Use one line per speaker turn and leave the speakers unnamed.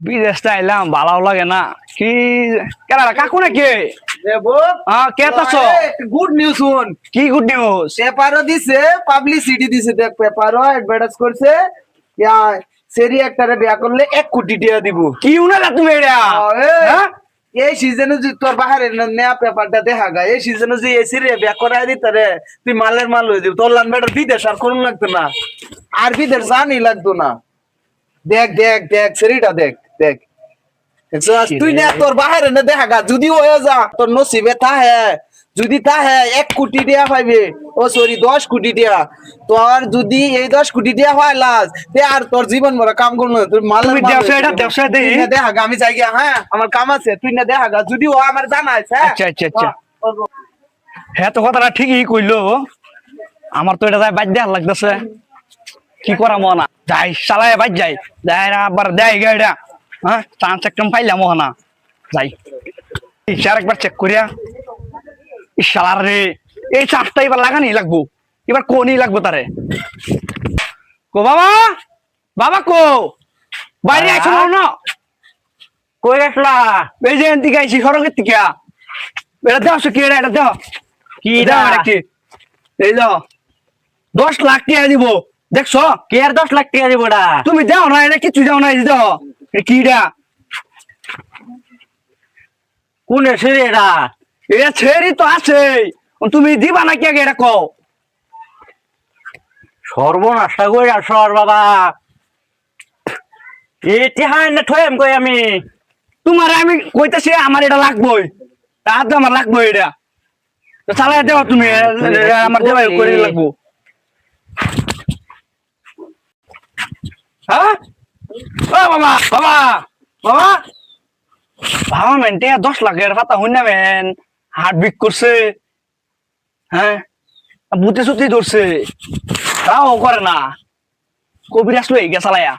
বিদেশটা এলাম ভালো লাগে না। কি কেনা কাকু নাকি? কে তাছ
গুড নিউজ শুন।
কি গুড নিউজ
পেপারও দিছে পাবলিসিটি দিছে দেখ পেপারও অ্যাডভার্টাইজ করছে। সেরি একটারে বিয়া করলে এক কোটি টাকা দিব।
কি তুমি এটা? হ্যাঁ?
এই সিজনে যদি তোর বাহারে নেয়া পেপারটা দেখা গা। এই সিজনে যদি এসি রে বিয়া করাই দিতে রে তুই মালের মাল হয়ে দিব তোর লান বেটার বিদেশ আর কোন লাগতো না। আর বিদেশ জানি লাগতো না। দেখ দেখ দেখ সেরিটা দেখ। দেখ। তুই না তোর বাহারে না দেখা গা যদি হয়ে যা তোর নসিবে হ্যাঁ যদি তা হ্যাঁ এক কোটি টাকা পাইবে। ও সরি দশ কোটি টাকা তোর যদি এই দশ কোটি টাকা হয় লাজ তে আর তোর জীবন কাম করল না। তুই মাল দেখা গা, আমি যাই গিয়া, হ্যাঁ আমার কাম আছে তুই না দেখা গা, যদি ও আমার জানাইছ হ্যাঁ।
আচ্ছা, আচ্ছা, আচ্ছা। হ্যাঁ তো কথাটা ঠিকই কইলো। আমার তো এটা যাই বাদ দেওয়ার লাগতেছে। কি করা মনা? যাই চালাই বাদ যাই। যাই আবার দেয় গাড়িটা হ্যাঁ চান্স একদম পাইলাম মোহনা যাই। ইচ্ছা একবার চেক করিয়া। ইশালার রে এই চান্সটা এবার লাগানি লাগবো। এবার কোনই লাগবো তারে? কো বাবা? বাবা কো? বাইরে আইছো না? কই আসলা এই যে এদিকে আইছি সড়কের থেকে এটা দেওয়া কি এটা এটা
কি
দাও
দা?
এই দাও। দশ লাখ টাকা দিব। দেখছ?
কে আর দশ লাখ টাকা দিব
তুমি দাও না এটা কিছু দাও না এই দাও। কিটা
কোন রে এটা
এটা ছেড়ি তো আছে তুমি দিবা নাকি আগে এটা কও?
সর্বনাশা করে আসর বাবা। না ঠয়েম কই আমি?
তোমার আমি কইতেছি আমার এটা লাগবই। তার তো আমার লাগবো এটা। তো চালাই দেওয়া তুমি আমার দেওয়া করে লাগবো। হ্যাঁ? বাবা বাবা বাবা। বাবা মেনটে দশ লাখের পাতা হই না মেন হার্ট বিক করছে। হ্যাঁ বুতে সুতি ধরছে। তাও করে না। কবির আসলো এই গেছালাইয়া